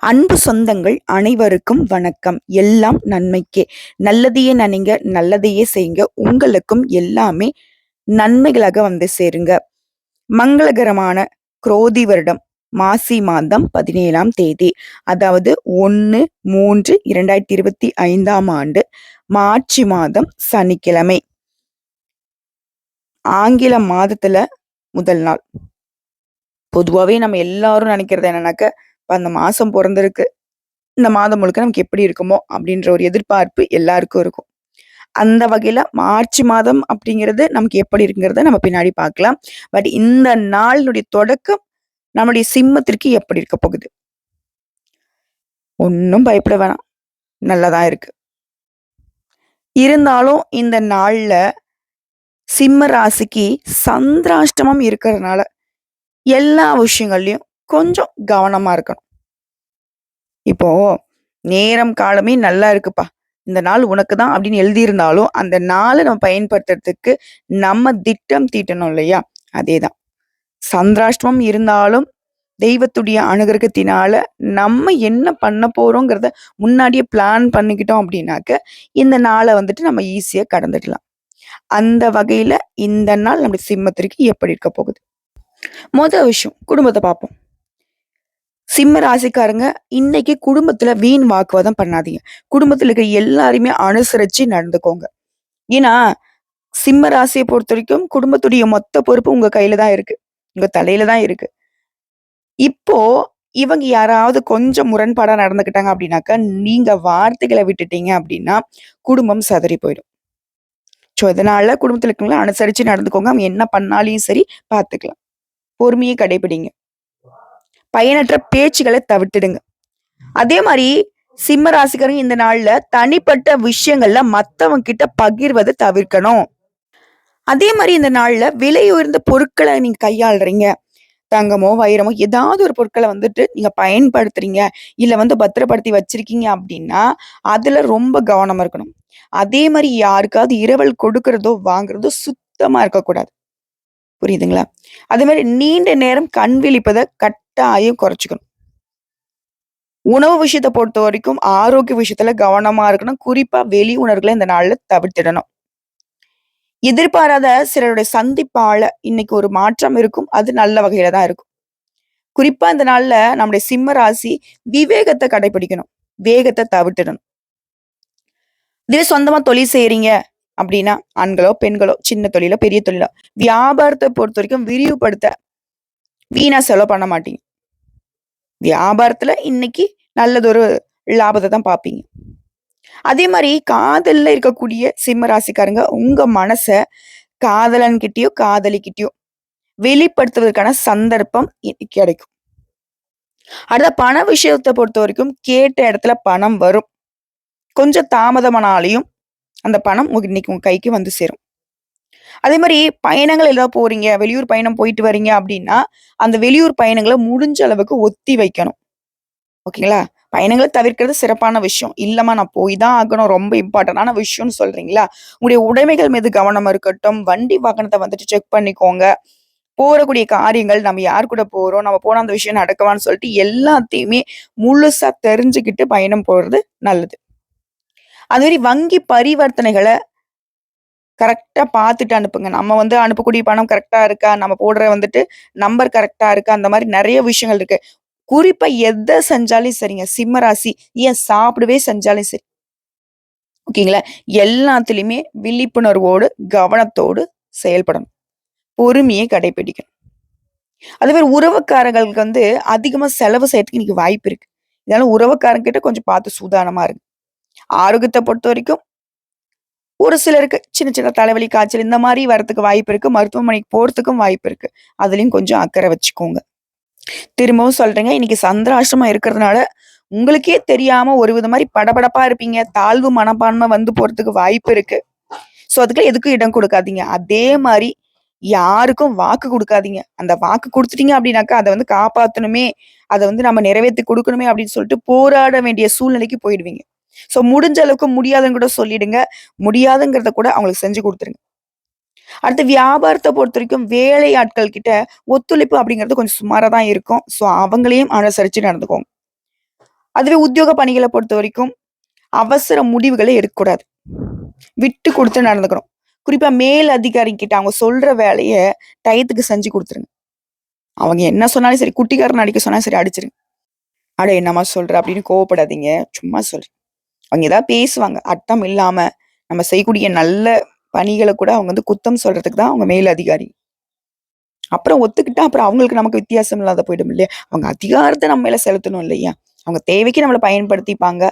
அன்பு சொந்தங்கள் அனைவருக்கும் வணக்கம். எல்லாம் நன்மைக்கே. நல்லதையே நினைங்க நல்லதையே செய்யுங்க. உங்களுக்கும் எல்லாமே நன்மைகளாக வந்து சேருங்க. மங்களகரமான குரோதி வருடம் மாசி மாதம் பதினேழாம் தேதி அதாவது ஒன்று மூன்று இரண்டாயிரத்தி இருபத்தி ஐந்தாம் ஆண்டு மார்ச் மாதம் சனிக்கிழமை. ஆங்கில மாதத்துல முதல் நாள். பொதுவாகவே நம்ம எல்லாரும் நினைக்கிறது என்னன்னாக்க இப்போ அந்த மாதம் பிறந்திருக்கு. இந்த மாதம் முழுக்க நமக்கு எப்படி இருக்குமோ அப்படின்ற ஒரு எதிர்பார்ப்பு எல்லாருக்கும் இருக்கும். அந்த வகையில மார்ச் மாதம் அப்படிங்கிறது நமக்கு எப்படி இருக்குங்கிறத நம்ம பின்னாடி பார்க்கலாம். பட் இந்த நாளினுடைய தொடக்கம் நம்முடைய சிம்மத்திற்கு எப்படி இருக்க போகுது? ஒன்றும் பயப்பட வேணாம். நல்லதா இருக்கு. இருந்தாலும் இந்த நாள்ல சிம்ம ராசிக்கு சந்திராஷ்டமம் இருக்கிறதுனால எல்லா விஷயங்கள்லையும் கொஞ்சம் கவனமா இருக்கணும். இப்போ நேரம் காலமே நல்லா இருக்குப்பா. இந்த நாள் உனக்கு தான் அப்படின்னு எழுதியிருந்தாலும் அந்த நாளை நம்ம பயன்படுத்துறதுக்கு நம்ம திட்டம் தீட்டணும் இல்லையா? அதேதான் சந்திராஷ்டமம் இருந்தாலும் தெய்வத்துடைய அனுகிரகத்தினால நம்ம என்ன பண்ண போறோங்கிறத முன்னாடியே பிளான் பண்ணிக்கிட்டோம் அப்படின்னாக்க இந்த நாளை வந்துட்டு நம்ம ஈஸியா கடந்துடலாம். அந்த வகையில இந்த நாள் நம்ம சிம்மத்திற்கு எப்படி இருக்க போகுது? மொதல் விஷயம் குடும்பத்தை பார்ப்போம். சிம்ம ராசிக்காரங்க இன்னைக்கு குடும்பத்துல வீண் வாக்குவாதம் பண்ணாதீங்க. குடும்பத்துல இருக்கிற எல்லாருமே அனுசரிச்சு நடந்துக்கோங்க. ஏன்னா சிம்ம ராசியை பொறுத்த வரைக்கும் குடும்பத்துடைய மொத்த பொறுப்பு உங்க கையில தான் இருக்கு. உங்க தலையில தான் இருக்கு. இப்போ இவங்க யாராவது கொஞ்சம் முரண்பாடா நடந்துக்கிட்டாங்க அப்படின்னாக்கா நீங்க வார்த்தைகளை விட்டுட்டீங்க அப்படின்னா குடும்பம் சதறி போயிடும். ஸோ இதனால குடும்பத்துல இருக்கவங்களும் அனுசரிச்சு நடந்துக்கோங்க. அவங்க என்ன பண்ணாலையும் சரி பார்த்துக்கலாம் பொறுமையை கடைபிடிங்க. பயனற்ற பேச்சுகளை தவிர்த்திடுங்க. அதே மாதிரி சிம்ம ராசிக்காரங்க இந்த நாள்ல தனிப்பட்ட விஷயங்கள்ல மத்தவங்க கிட்ட பகிர்வதை தவிர்க்கணும். அதே மாதிரி இந்த நாள்ல விலை உயர்ந்த பொருட்களை நீங்க கையாளுறீங்க. தங்கமோ வைரமோ ஏதாவது ஒரு பொருட்களை வந்துட்டு நீங்க பயன்படுத்துறீங்க. இல்ல வந்து பத்திரப்படுத்தி வச்சிருக்கீங்க அப்படின்னா அதுல ரொம்ப கவனமா இருக்கணும். அதே மாதிரி யாருக்காவது இரவல் கொடுக்கறதோ வாங்குறதோ சுத்தமா இருக்கக்கூடாது. புரியுதுங்களா? அதே மாதிரி நீண்ட நேரம் கண் விழிப்பதை கட்டாயம் குறைச்சிக்கணும். உணவு விஷயத்தை பொறுத்த வரைக்கும் ஆரோக்கிய விஷயத்துல கவனமா இருக்கணும். குறிப்பா வெளி உணர்வுகளை இந்த நாள்ல தவிர்த்திடணும். எதிர்பாராத சிலருடைய சந்திப்பால இன்னைக்கு ஒரு மாற்றம் இருக்கும். அது நல்ல வகையில தான் இருக்கும். குறிப்பா இந்த நாள்ல நம்முடைய சிம்ம ராசி விவேகத்தை கடைபிடிக்கணும். வேகத்தை தவிர்த்திடணும். இதுவே சொந்தமா தொழில் செய்யறீங்க அப்படின்னா ஆண்களோ பெண்களோ சின்ன தொழிலோ பெரிய தொழிலோ வியாபாரத்தை பொறுத்த வரைக்கும் விரிவுபடுத்த வீணா செலவு பண்ண மாட்டீங்க. வியாபாரத்துல இன்னைக்கு நல்லதொரு லாபத்தை தான் பார்ப்பீங்க அதே மாதிரி காதல்ல இருக்கக்கூடிய சிம்ம ராசிக்காரங்க உங்க மனச காதலன் கிட்டயோ காதலிக்கிட்டயோ வெளிப்படுத்துவதற்கான சந்தர்ப்பம் கிடைக்கும். அடுத்த பண விஷயத்தை பொறுத்த வரைக்கும் கேட்ட இடத்துல பணம் வரும். கொஞ்சம் தாமதமானாலையும் அந்த பணம் உங்க இன்னைக்கு உங்க கைக்கு வந்து சேரும். அதே மாதிரி பயணங்கள் ஏதாவது போறீங்க வெளியூர் பயணம் போயிட்டு வரீங்க அப்படின்னா அந்த வெளியூர் பயணங்களை முடிஞ்ச அளவுக்கு ஒத்தி வைக்கணும். ஓகேங்களா? பயணங்களை தவிர்க்கிறது சிறப்பான விஷயம். இல்லம்மா நான் போய் தான் ஆகணும் ரொம்ப இம்பார்ட்டண்டான விஷயம்னு சொல்றீங்களா? உங்களுடைய உடைமைகள் மீது கவனம் இருக்கட்டும் வண்டி வாகனத்தை வந்துட்டு செக் பண்ணிக்கோங்க. போறக்கூடிய காரியங்கள் நம்ம யார் கூட போறோம் நம்ம போன அந்த விஷயம் நடக்கவான்னு சொல்லிட்டு எல்லாத்தையுமே முழுசா தெரிஞ்சுக்கிட்டு பயணம் போறது நல்லது. அது மாதிரி வங்கி பரிவர்த்தனைகளை கரெக்டாக பார்த்துட்டு அனுப்புங்க. நம்ம வந்து அனுப்பக்கூடிய பணம் கரெக்டாக இருக்கா? நம்ம போடுற வந்துட்டு நம்பர் கரெக்டாக இருக்கா? அந்த மாதிரி நிறைய விஷயங்கள் இருக்கு. குறிப்பா எதை செஞ்சாலும் சரிங்க. சிம்மராசி ஏன் சாப்பிடவே செஞ்சாலும் சரி. ஓகேங்களா? எல்லாத்துலேயுமே விழிப்புணர்வோடு கவனத்தோடு செயல்படணும். பொறுமையை கடைபிடிக்கணும் அதே மாதிரி உறவுக்காரங்களுக்கு வந்து அதிகமாக செலவு செய்யறதுக்கு இன்னைக்கு வாய்ப்பு இருக்கு. இதனால உறவுக்காரங்க கிட்ட கொஞ்சம் பார்த்து சூதானமா இருக்கு ஆரோக்கியத்தை பொறுத்த வரைக்கும் ஒரு சிலருக்கு சின்ன சின்ன தலைவலி காய்ச்சல் இந்த மாதிரி வரத்துக்கு வாய்ப்பு இருக்கு. மருத்துவமனைக்கு போறதுக்கும் வாய்ப்பு இருக்கு. அதுலயும் கொஞ்சம் அக்கறை வச்சுக்கோங்க. திரும்பவும் சொல்றேங்க இன்னைக்கு சந்திராசிரமம் இருக்கிறதுனால உங்களுக்கே தெரியாம ஒரு வித மாதிரி படபடப்பா இருப்பீங்க. தாழ்வு மனப்பான்மை வந்து போறதுக்கு வாய்ப்பு இருக்கு. ஸோ அதுக்கு எதுக்கும் இடம் கொடுக்காதீங்க. அதே மாதிரி யாருக்கும் வாக்கு கொடுக்காதீங்க. அந்த வாக்கு கொடுத்துட்டீங்க அப்படின்னாக்கா அதை வந்து காப்பாற்றணுமே அதை வந்து நம்ம நிறைவேற்றி கொடுக்கணுமே அப்படின்னு சொல்லிட்டு போராட வேண்டிய சூழ்நிலைக்கு போயிடுவீங்க. சோ முடிஞ்ச அளவுக்கு முடியாதுன்னு கூட சொல்லிடுங்க முடியாதுங்கிறத கூட அவங்களுக்கு செஞ்சு கொடுத்துருங்க அடுத்து வியாபாரத்தை பொறுத்த வரைக்கும் வேலை ஆட்கள் கிட்ட ஒத்துழைப்பு அப்படிங்கிறது கொஞ்சம் சுமாரா தான் இருக்கும் ஸோ அவங்களையும் அனுசரிச்சு நடந்துக்கோங்க அதுவே உத்தியோக பணிகளை பொறுத்த வரைக்கும் அவசர முடிவுகளை எடுக்கக்கூடாது. விட்டு கொடுத்து நடந்துக்கணும். குறிப்பா மேல் அதிகாரிகிட்ட அவங்க சொல்ற வேலையை டயத்துக்கு செஞ்சு கொடுத்துருங்க அவங்க என்ன சொன்னாலும் சரி, குட்டிக்காரன் அடிக்க சொன்னாலும் சரி அடிச்சிருங்க "அட என்னம்மா சொல்ற?" அப்படின்னு கோவப்படாதீங்க. சும்மா சொல்றேன். அவங்க ஏதாவது பேசுவாங்க. அர்த்தம் இல்லாம நம்ம செய்யக்கூடிய நல்ல பணிகளை கூட அவங்க வந்து குத்தம் சொல்றதுக்கு தான் அவங்க மேல் அதிகாரி. அப்புறம் ஒத்துக்கிட்டா, அப்புறம் அவங்களுக்கு நமக்கு வித்தியாசம் இல்லாத போயிடும் இல்லையா? அவங்க அதிகாரத்தை நம்ம மேல செலுத்தணும் இல்லையா? அவங்க தேவைக்கு நம்மளை பயன்படுத்திப்பாங்க.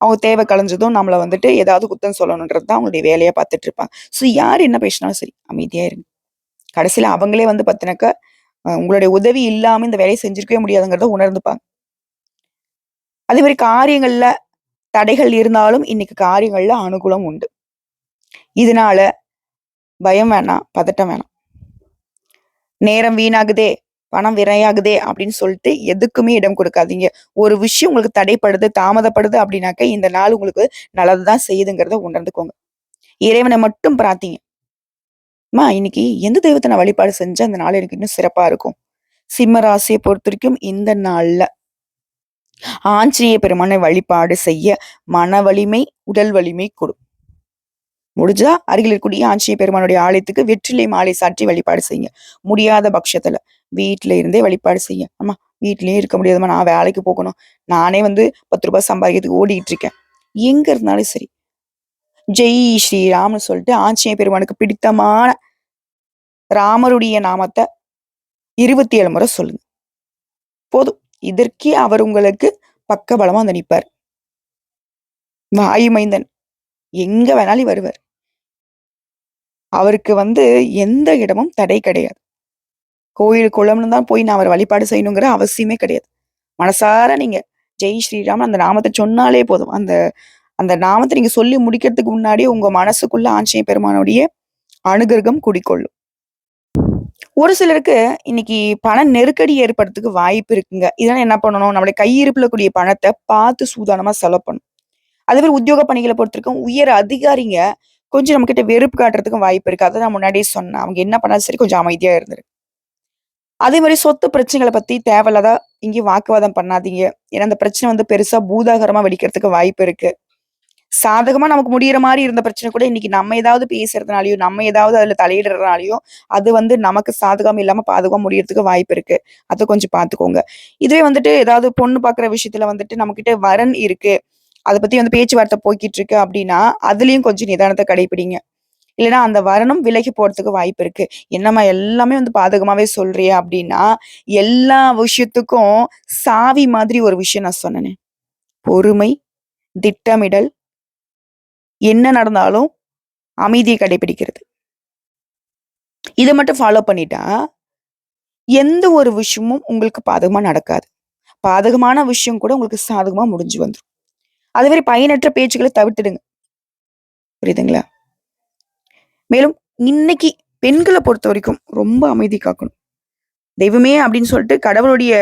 அவங்க தேவை கலைஞ்சதும் நம்மளை வந்துட்டு ஏதாவது குத்தம் சொல்லணுன்றது தான் அவங்களுடைய வேலையை பார்த்துட்டு இருப்பாங்க. ஸோ யார் என்ன பேசினாலும் சரி, அமைதியாக இருங்க. கடைசியில் அவங்களே வந்து பார்த்தினாக்க உங்களுடைய உதவி இல்லாமல் இந்த வேலையை செஞ்சிருக்கவே முடியாதுங்கிறத உணர்ந்துப்பாங்க. அதே மாதிரி காரியங்களில் தடைகள் இருந்தாலும், இன்னைக்கு காரியங்கள்ல அனுகூலம் உண்டு. இதனால பயம் வேணாம், பதட்டம் வேணாம். நேரம் வீணாகுதே, பணம் விரையாகுதே அப்படின்னு சொல்லிட்டு எதுக்குமே இடம் கொடுக்காதீங்க. ஒரு விஷயம் உங்களுக்கு தடைப்படுது, தாமதப்படுது அப்படின்னாக்க, இந்த நாள் உங்களுக்கு நல்லது தான் செய்யுதுங்கிறத உணர்ந்துக்கோங்க. இறைவனை மட்டும் பிரார்த்திங்க. மா இன்னைக்கு எந்த தெய்வத்தை நான் வழிபாடு செஞ்சு அந்த நாள் எனக்கு இன்னும் சிறப்பா இருக்கும்?" சிம்ம ராசியை பொறுத்த வரைக்கும் இந்த நாள்ல ஆஞ்சநேய பெருமானை வழிபாடு செய்ய மன வலிமை, உடல் வலிமை கொடு முடிஞ்சா அருகில் இருக்கக்கூடிய ஆஞ்சநேய பெருமானுடைய ஆலயத்துக்கு வெற்றிலை மாலை சாற்றி வழிபாடு செய்யுங்க. முடியாத பட்சத்துல வீட்டுல இருந்தே வழிபாடு செய்ய ஆமா வீட்லயே இருக்க முடியாதும்மா, நான் வேலைக்கு போகணும். நானே வந்து பத்து ரூபாய் சம்பாதிக்கிறதுக்கு ஓடிட்டு இருக்கேன்." எங்க இருந்தாலும் சரி. ஜெய் ஸ்ரீராம்னு சொல்லிட்டு ஆஞ்சநேய பெருமானுக்கு பிடித்தமான ராமருடைய நாமத்த 27 முறை சொல்லுங்க. போதும். இதற்கே அவர் உங்களுக்கு பக்கபலமா வந்து நிப்பாரு. வாயு மைந்தன். எங்க வேணாலும் வருவார் அவருக்கு வந்து எந்த இடமும் தடை கிடையாது. கோயில், குளம்னு தான் போய் நான் அவர் வழிபாடு செய்யணுங்கிற அவசியமே கிடையாது. மனசார நீங்க ஜெய் ஸ்ரீராம் அந்த நாமத்தை சொன்னாலே போதும். அந்த அந்த நாமத்தை நீங்க சொல்லி முடிக்கிறதுக்கு முன்னாடியே உங்க மனசுக்குள்ள ஆஞ்சநேய பெருமானுடைய அனுகிரகம் குடிக்கொள்ளும். ஒரு சிலருக்கு இன்னைக்கு பண நெருக்கடி ஏற்படுறதுக்கு வாய்ப்பு இருக்குங்க. இதனால என்ன பண்ணணும்? நம்முடைய கையிருப்புல கூடிய பணத்தை பார்த்து சூதானமா செலவு பண்ணணும். அதே மாதிரி உத்தியோக பணிகளை பொறுத்தவரைக்கும் உயர் அதிகாரிங்க கொஞ்சம் நம்மக்கிட்ட வெறுப்பு காட்டுறதுக்கும் வாய்ப்பு இருக்கு. அதை நான் முன்னாடியே சொன்னேன். அவங்க என்ன பண்ணாலும் சரி கொஞ்சம் அமைதியா இருந்துரு. அதே மாதிரி சொத்து பிரச்சனைகளை பத்தி தேவையில்லாத இங்கேயும் வாக்குவாதம் பண்ணாதீங்க. ஏன்னா அந்த பிரச்சனை வந்து பெருசா பூதாகரமா வெடிக்கிறதுக்கு வாய்ப்பு இருக்கு. சாதகமா நமக்கு முடியிற மாதிரி இருந்த பிரச்சனை கூட இன்னைக்கு நம்ம ஏதாவது பேசுறதுனாலயோ, நம்ம ஏதாவது அதுல தலையிடுறதுனாலயோ, அது வந்து நமக்கு சாதகம் இல்லாம பாதுகா முடியறதுக்கு வாய்ப்பு இருக்கு. அதை கொஞ்சம் பார்த்துக்கோங்க. இதுவே வந்துட்டு ஏதாவது பொண்ணு பார்க்குற விஷயத்துல வந்துட்டு நம்மகிட்ட வரன் இருக்கு. அதை பத்தி வந்து பேச்சுவார்த்தை போய்கிட்டு இருக்கு அப்படின்னா, அதுலயும் கொஞ்சம் நிதானத்தை கடைப்பிடிங்க. இல்லைன்னா அந்த வரனும் விலகி போறதுக்கு வாய்ப்பு இருக்கு. "என்னம்மா எல்லாமே வந்து பாதகமாவே சொல்றியே" அப்படின்னா, எல்லா விஷயத்துக்கும் சாவி மாதிரி ஒரு விஷயம் நான் சொன்னேனே. பொறுமை, திட்டமிடல் என்ன நடந்தாலும் அமைதியை கடைப்பிடிக்கிறது. இதை மட்டும் ஃபாலோ பண்ணிட்டா, எந்த ஒரு விஷயமும் உங்களுக்கு பாதகமா நடக்காது. பாதகமான விஷயம் கூட உங்களுக்கு சாதகமா முடிஞ்சு வந்துடும் அதே மாதிரி பயனற்ற பேச்சுக்களை தவிர்த்துடுங்க. புரியுதுங்களா? மேலும் இன்னைக்கு பெண்களை பொறுத்த வரைக்கும் ரொம்ப அமைதி காக்கணும். தெய்வமே அப்படின்னு சொல்லிட்டு கடவுளுடைய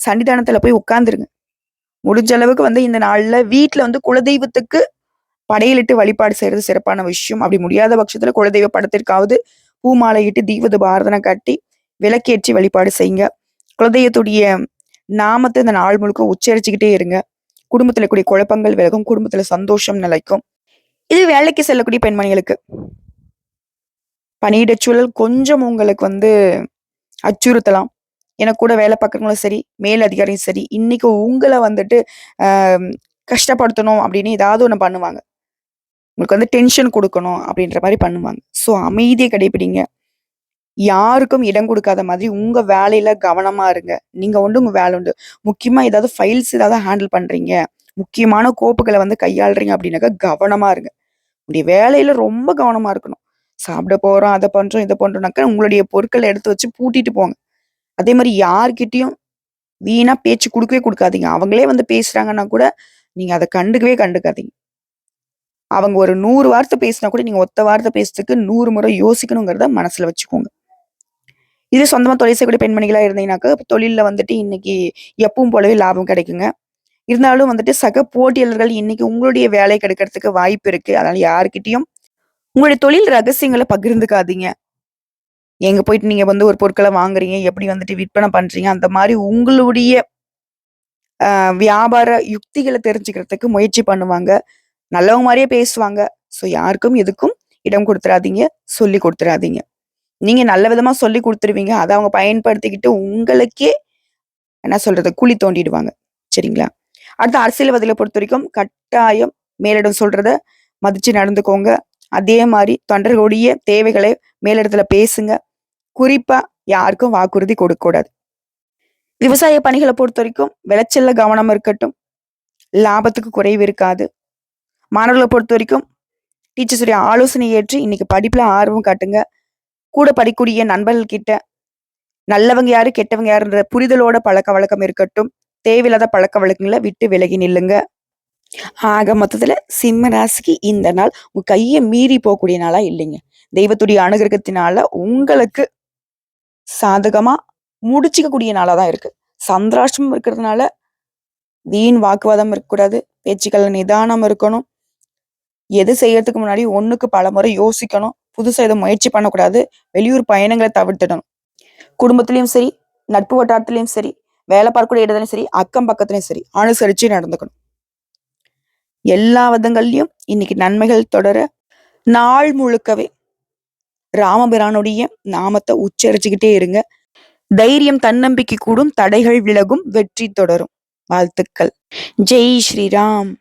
சன்னிதானத்துல போய் உட்காந்துருங்க முடிஞ்ச அளவுக்கு வந்து இந்த நாள்ல வீட்டுல வந்து குலதெய்வத்துக்கு படையலிட்டு வழிபாடு செய்கிறது சிறப்பான விஷயம். அப்படி முடியாத பட்சத்துல குலதெய்வ படத்திற்காவது பூ மாலையிட்டு தீபது பாரதனை காட்டி விளக்கேற்றி வழிபாடு செய்யுங்க. குலதெய்வத்துடைய நாமத்தை இந்த நாள் முழுக்க உச்சரிச்சுக்கிட்டே இருங்க. குடும்பத்துல கூடிய குழப்பங்கள் விலகும். குடும்பத்துல சந்தோஷம் நிலைக்கும். இது வேலைக்கு செல்லக்கூடிய பெண்மணிகளுக்கு. பணியிட சூழல் கொஞ்சம் உங்களுக்கு வந்து அச்சுறுத்தலாம். எனக்கு கூட வேலை பார்க்குறவங்களும் சரி, மேல் அதிகாரியும் சரி, இன்னைக்கு உங்களை வந்துட்டு கஷ்டப்படுத்தணும் அப்படின்னு ஏதாவது ஒன்று பண்ணுவாங்க. உங்களுக்கு வந்து டென்ஷன் கொடுக்கணும் அப்படின்ற மாதிரி பண்ணுவாங்க. ஸோ அமைதியை கடைபிடிங்க யாருக்கும் இடம் கொடுக்காத மாதிரி உங்க வேலையில கவனமா இருங்க. நீங்க உண்டு, உங்க வேலை உண்டு. முக்கியமா ஏதாவது ஃபைல்ஸ் ஏதாவது ஹேண்டில் பண்றீங்க. முக்கியமான கோப்புகளை வந்து கையாளுறீங்க அப்படின்னாக்கா கவனமா இருங்க. உங்களுடைய வேலையில ரொம்ப கவனமா இருக்கணும். சாப்பிட போறோம், அதை பண்றோம், இதை பண்றோம்னாக்கா உங்களுடைய பொருட்களை எடுத்து வச்சு பூட்டிட்டு போங்க. அதே மாதிரி யார்கிட்டயும் வீணா பேச்சு கொடுக்கவே கொடுக்காதீங்க அவங்களே வந்து பேசுறாங்கன்னா கூட, நீங்க அதை கண்டுக்கவே கண்டுக்காதீங்க. அவங்க ஒரு நூறு வார்த்தை பேசினா கூட நீங்க ஒத்த வார்த்தை பேசுறதுக்கு நூறு முறை யோசிக்கணுங்கிறத மனசுல வச்சுக்கோங்க. இதே சொந்தமா தொழில் செய்யக்கூடிய பெண்மணிகளா இருந்தீங்கன்னாக்கா, தொழிலில் வந்துட்டு இன்னைக்கு எப்பவும் போலவே லாபம் கிடைக்குங்க. இருந்தாலும் வந்துட்டு சக போட்டியாளர்கள் இன்னைக்கு உங்களுடைய வேலை கிடைக்கிறதுக்கு வாய்ப்பு இருக்கு. அதனால யாருக்கிட்டையும் உங்களுடைய தொழில் ரகசியங்களை பகிர்ந்துக்காதீங்க. எங்க போயிட்டு நீங்க வந்து ஒரு பொருட்களை வாங்குறீங்க, எப்படி வந்துட்டு விற்பனை பண்றீங்க, அந்த மாதிரி உங்களுடைய வியாபார யுக்திகளை தெரிஞ்சுக்கிறதுக்கு முயற்சி பண்ணுவாங்க. நல்லவங்க மாதிரியே பேசுவாங்க. ஸோ யாருக்கும் எதுக்கும் இடம் கொடுத்துறாதீங்க சொல்லிக் கொடுத்துறாதீங்க நீங்க நல்ல விதமா சொல்லி கொடுத்துருவீங்க அதை அவங்க பயன்படுத்திக்கிட்டு உங்களுக்கே என்ன சொல்றது? குழி தோண்டிடுவாங்க. சரிங்களா? அடுத்து அரசியல்வாதிகளை பொறுத்த வரைக்கும் கட்டாயம் மேலிடம் சொல்றத மதிச்சு நடந்துக்கோங்க. அதே மாதிரி தொண்டர்களுடைய தேவைகளை மேலிடத்துல பேசுங்க. குறிப்பா யாருக்கும் வாக்குறுதி கொடுக்கக்கூடாது. விவசாய பணிகளை பொறுத்த வரைக்கும் விளைச்சல்ல கவனம் இருக்கட்டும். லாபத்துக்கு குறைவு இருக்காது. மாணவர்களை பொறுத்த வரைக்கும் டீச்சர்ஸுடைய ஆலோசனை ஏற்று இன்னைக்கு படிப்பில் ஆர்வம் காட்டுங்க. கூட படிக்கக்கூடிய நண்பர்கள்கிட்ட நல்லவங்க யாரு, கெட்டவங்க யாருன்ற புரிதலோட பழக்கவழக்கம் இருக்கட்டும். தேவையில்லாத பழக்க வழக்கங்களை விட்டு விலகி நில்லுங்க. ஆக மொத்தத்துல சிம்ம ராசிக்கு இந்த நாள் உங்க கையை மீறி போகக்கூடிய நாளா இல்லைங்க. தெய்வத்துடைய அனுகிரகத்தினால உங்களுக்கு சாதகமா முடிச்சிக்கக்கூடிய நாளா தான் இருக்கு. சந்திராஷ்டமம் இருக்கிறதுனால வீண் வாக்குவாதம் இருக்கக்கூடாது. பேச்சுக்கள் நிதானம் இருக்கணும். எது செய்யறதுக்கு முன்னாடி ஒண்ணுக்கு பலமுறை யோசிக்கணும். புதுசா எதுவும் முயற்சி பண்ணக்கூடாது. வெளியூர் பயணங்களை தவிர்த்திடணும். குடும்பத்திலயும் சரி, நட்பு வட்டாரத்திலயும் சரி, வேலை பார்க்கக்கூடிய இடத்துலையும் சரி, அக்கம் பக்கத்துலயும் சரி, அனுசரிச்சு நடந்துக்கணும். எல்லா விதங்கள்லயும் இன்னைக்கு நன்மைகள் தொடர, நாள் முழுக்கவே ராமபிரானுடைய நாமத்தை உச்சரிச்சுக்கிட்டே இருங்க. தைரியம், தன்னம்பிக்கை கூடும். தடைகள் விலகும். வெற்றி தொடரும். வாழ்த்துக்கள். ஜெய் ஸ்ரீராம்.